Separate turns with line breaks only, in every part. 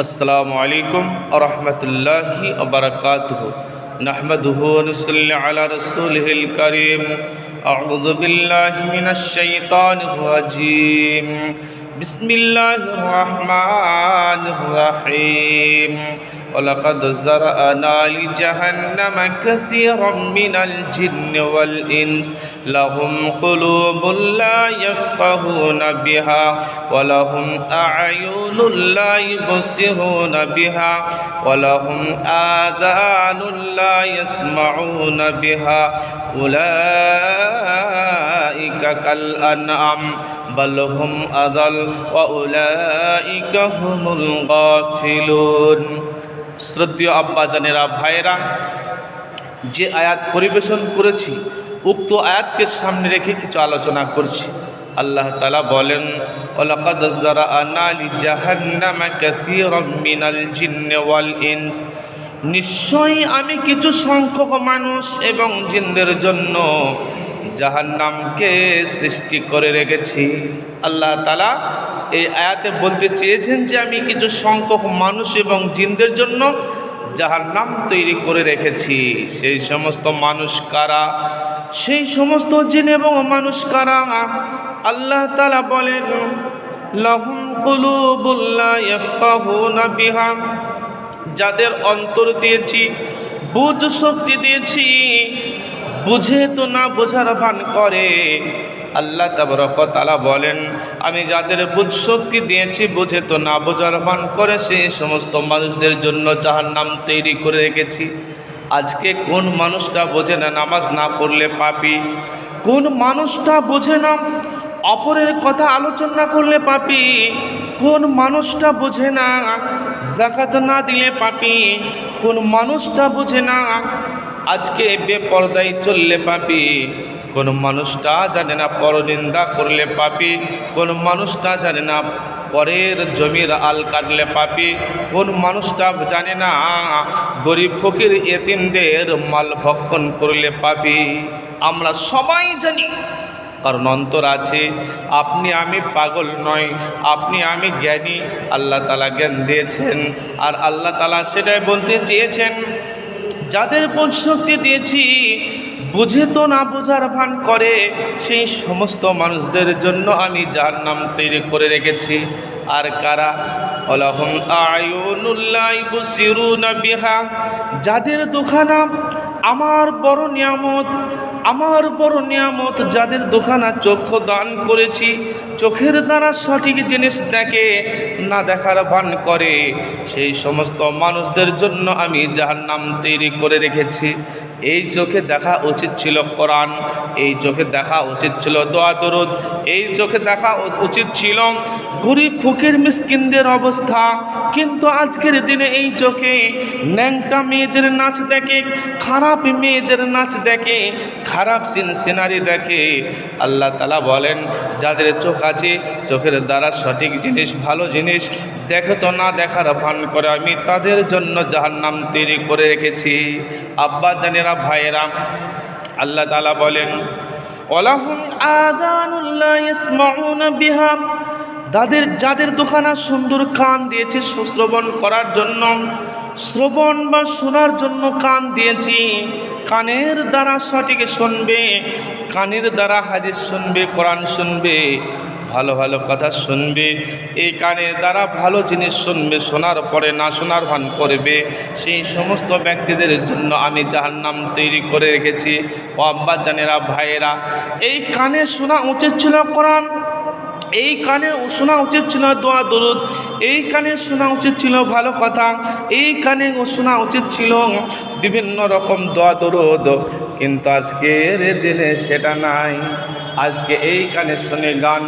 السلام عليكم ورحمة الله وبركاته نحمده ونصلي على رسوله الكريم أعوذ بالله من الشيطان الرجيم بسم الله الرحمن الرحيم ولقد زرأنا لجهنم كثيرا من الجن والإنس. لهم قلوب لا يفقهون بها ولهم أعين لا يبصرون بها ولهم آذان لا يسمعون بها. أولئك كالأنعام بل هم أضل وأولئك هم الغافلون. শ্রদ্ধীয় আব্বাজানেরা ভাইয়েরা, যে আয়াত পরিবেশন করেছি, উক্ত আয়াতকে সামনে রেখে কিছু আলোচনা করছি। আল্লাহ তালা বলেন মিনাল ইনস। নিশ্চয়ই আমি কিছু সংখ্যক মানুষ এবং জিনদের জন্য জাহান্নামকে সৃষ্টি করে রেখেছি। আল্লাহ তালা এই আয়াতে বলতে চেয়েছেন যে আমি কিছু সংখ্যক মানুষ এবং জিনদের জন্য যাহার নাম তৈরি করে রেখেছি। সেই সমস্ত মানুষ কারা? সেই সমস্ত জিন এবং মানুষ কারা? আল্লাহ তালা বলেন, লাহুম কুলুবুল্লা ইয়াফকাহুনা বিহা। যাদের অন্তর দিয়েছি, বুঝ শক্তি দিয়েছি, বুঝে তো না বোঝার ভান করে। আল্লাহ তালা বলেন, আমি যাদের বুঝ শক্তি দিয়েছি, বুঝে তো না বোঝার ভান করে সেই সমস্ত মানুষদের জন্য যাহার নাম তৈরি করে রেখেছি। আজকে কোন মানুষটা বোঝে না নামাজ না পড়লে পাপি? কোন মানুষটা বোঝে না অপরের কথা আলোচনা করলে পাপি? কোন মানুষটা বোঝে না জাকাত না দিলে পাপি? কোন মানুষটা বোঝে না আজকে বেপরদায় চললে পাপি? কোন মানুষটা জানে না, পরনিন্দা করলে পাপি। কোন মানুষটা জানে না, পরের জমির আল কাটলে পাপি। কোন মানুষটা জানে না, গরিব ফকির এতিমদের মাল ভক্ষণ করলে পাপি। আমরা সবাই জানি, কারণ অন্তর আছে। আপনি আমি পাগল নয় আপনি আমি জ্ঞানী। আল্লাহ তালা জ্ঞান দিয়েছেন, আর আল্লাহ তালা সেটাই বলতে চেয়েছেন। যাদের শক্তি দিয়েছি বুঝে তো না বোঝার ভান করে, সেই সমস্ত মানুষদের জন্য আমি যার নাম তৈরি করে রেখেছি। আর কারা? অলহম বিহা। যাদের দোকানা আমার বড় নিয়ামত, আমার বড় নিয়ামত, যাদের দোকানা চক্ষু দান করেছি, চোখের দ্বারা সঠিক জিনিস দেখে না দেখার ভান করে, সেই সমস্ত মানুষদের জন্য আমি যাহার নাম তৈরি করে রেখেছি। এই চোখে দেখা উচিত ছিল কোরআন, এই চোখে দেখা উচিত ছিল দোয়া, দরুদ, এই চোখে দেখা উচিত ছিল গরিব, ফকির, মিসকিনদের অবস্থা। কিন্তু আজকের দিনে এই চোখে ন্যাংটা মেয়েদের নাচ দেখে, খারাপ মেয়েদের নাচ দেখে, খারাপ সিন, সিনারি দেখে আল্লাহ তালা বলেন, যাদের চোখ আছে, চোখের দ্বারা সঠিক জিনিস, ভালো জিনিস দেখে তো না দেখার ভান করে, আমি তাদের জন্য যাহার নাম তৈরি করে রেখেছি। আব্বা জানেরা ভাইয়েরা আল্লাহ তালা বলেন ওলাহুম আদানুল্লাহ তাদের, যাদের দোকানা সুন্দর কান দিয়েছে সুশ্রবণ করার জন্য, শ্রবণ বা শোনার জন্য কান দিয়েছি, কানের দ্বারা সঠিক শুনবে, কানের দ্বারা হাদিস শুনবে, কোরআন শুনবে। ভালো ভালো কথা শুনবে, এই কানের দ্বারা ভালো জিনিস শুনবে, শোনার পরে না শোনার ভান করবে। সেই সমস্ত ব্যক্তিদের জন্য আমি যাহার নাম তৈরি করে রেখেছি। ও আব্বা জানেরা, ভাইয়েরা, এই কানে শোনা উচিত ছিল কোরআন, এই কানে শোনা উচিত ছিল দোয়া, দরুদ, এই কানে শোনা উচিত ছিল ভালো কথা, এই কানে শোনা উচিত ছিল বিভিন্ন রকম দোয়া, দরুদ। কিন্তু আজকের দিনে সেটা নাই। আজকে এই কানে শুনে গান,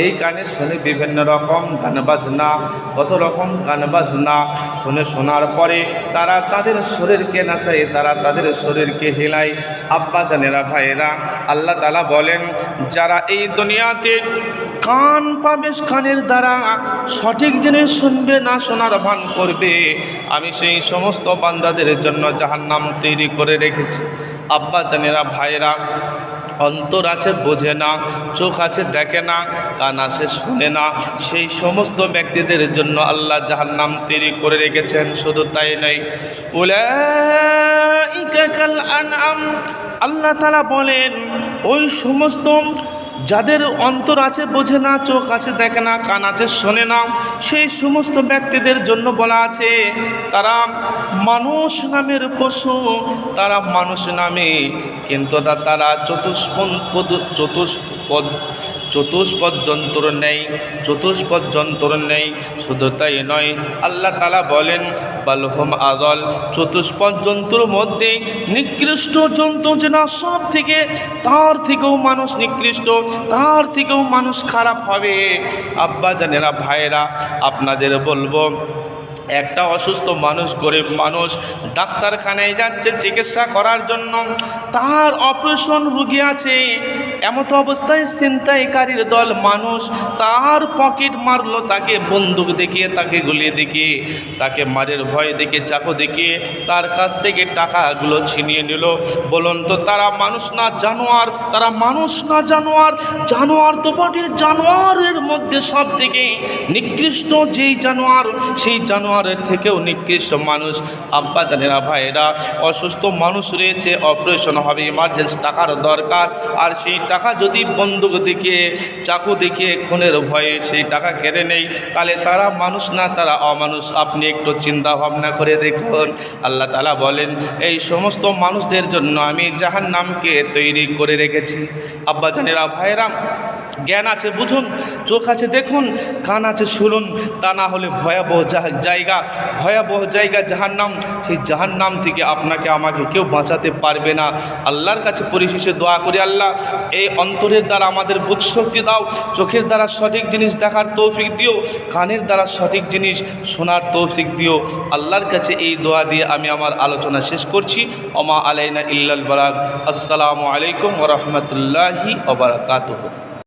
এই কানে শুনে বিভিন্ন রকম গান বাজনা, কত রকম গান বাজনা শুনে শোনার পরে তারা তাদের শরীরকে নাচায়, তারা তাদের শরীরকে হেলায়। আব্বা জানেরা ভাইয়েরা, আল্লাহ তালা বলেন, যারা এই দুনিয়াতে কান পাবে কানের দ্বারা সঠিক জিনিস শুনবে, না শোনার ভান করবে, আমি সেই সমস্ত বান্দাদের জন্য যাহার নাম তৈরি করে রেখেছি। আব্বা জানেরা ভাইয়েরা অন্তর আছে বোঝে না, চোখ আছে দেখে না, কান আছে শুনে না। সেই সমস্ত ব্যক্তিদের জন্য আল্লাহ যাহার নাম তৈরি করে রেখেছেন, শুধু তাই নয়। কাল আল্লাহ তালা বলেন, ওই সমস্ত যাদের অন্তর আছে বোঝে না, চোখ আছে দেখে না, কান আছে শোনে না, সেই সমস্ত ব্যক্তিদের জন্য বলা আছে, তারা মানুষ নামের পশু, তারা মানুষ নামে, কিন্তু তারা চতুষ্পদ চতুষ্পদ চতুষ্পদ যন্ত্র নেই, চতুষ্পদ যন্ত্র নেই, শুধু তাই নয়, আল্লাহ তালা বলেন বালহম আদল, চতুষ্পদ জন্তুর মধ্যে নিকৃষ্ট জন্তু যে না সব থেকে, তার থেকেও মানুষ নিকৃষ্ট, তার থেকেও মানুষ খারাপ হবে। আব্বা জানেরা, ভাইয়েরা, আপনাদের বলব, একটা অসুস্থ মানুষ, গরিব মানুষ ডাক্তারখানায় যাচ্ছে চিকিৎসা করার জন্য, তার অপারেশন রুগী আছে এমত অবস্থায় ছিনতাইকারীর দল মানুষ তার পকেট মারলো তাকে, বন্দুক দেখিয়ে তাকে গুলিয়ে দেখিয়ে তাকে মারের ভয় দেখে, চাকু দেখিয়ে তার কাছ থেকে টাকাগুলো ছিনিয়ে নিল। বলুন তো, তারা মানুষ না জানোয়ার? তারা মানুষ না জানোয়ার? জানোয়ার তো বটে, জানোয়ারের মধ্যে সব থেকে নিকৃষ্ট যেই জানোয়ার, সেই জানোয়ারের থেকেও নিকৃষ্ট মানুষ। আব্বা জানেরা ভাইয়েরা, অসুস্থ মানুষ রয়েছে, অপারেশন হবে ইমার্জেন্সি টাকার দরকার, আর সেই টাকা যদি বন্দুক দেখিয়ে চাকু দেখিয়ে খুনের ভয়ে সেই টাকা কেড়ে নেই, তাহলে তারা মানুষ না, তারা অমানুষ। আপনি একটু চিন্তা ভাবনা করে দেখুন। আল্লাহ তালা বলেন, এই সমস্ত মানুষদের জন্য আমি জাহান নামকে তৈরি করে রেখেছি। আব্বা জানেরা ভাইয়েরা জ্ঞান আছে, বুঝুন, চোখ আছে, দেখুন, কান আছে, শুনুন, তা না হলে ভয়াবহ জায়গা ভয়াবহ জায়গা জাহান্নাম, সেই জাহান্নাম থেকে আপনাকে, আমাকে কেউ বাঁচাতে পারবে না। আল্লাহর কাছে পরিশেষে দোয়া করি, আল্লাহ, এই অন্তরের দ্বারা আমাদের বুধ শক্তি দাও, চোখের দ্বারা সঠিক জিনিস দেখার তৌফিক দিও, কানের দ্বারা সঠিক জিনিস শোনার তৌফিক দিও। আল্লাহর কাছে এই দোয়া দিয়ে আমি আমার আলোচনা শেষ করছি। অমা আলাইনা ইল্লাল বালাগ। আসসালামু আলাইকুম ওরহমতুল্লাহি ওবরাকাতুহ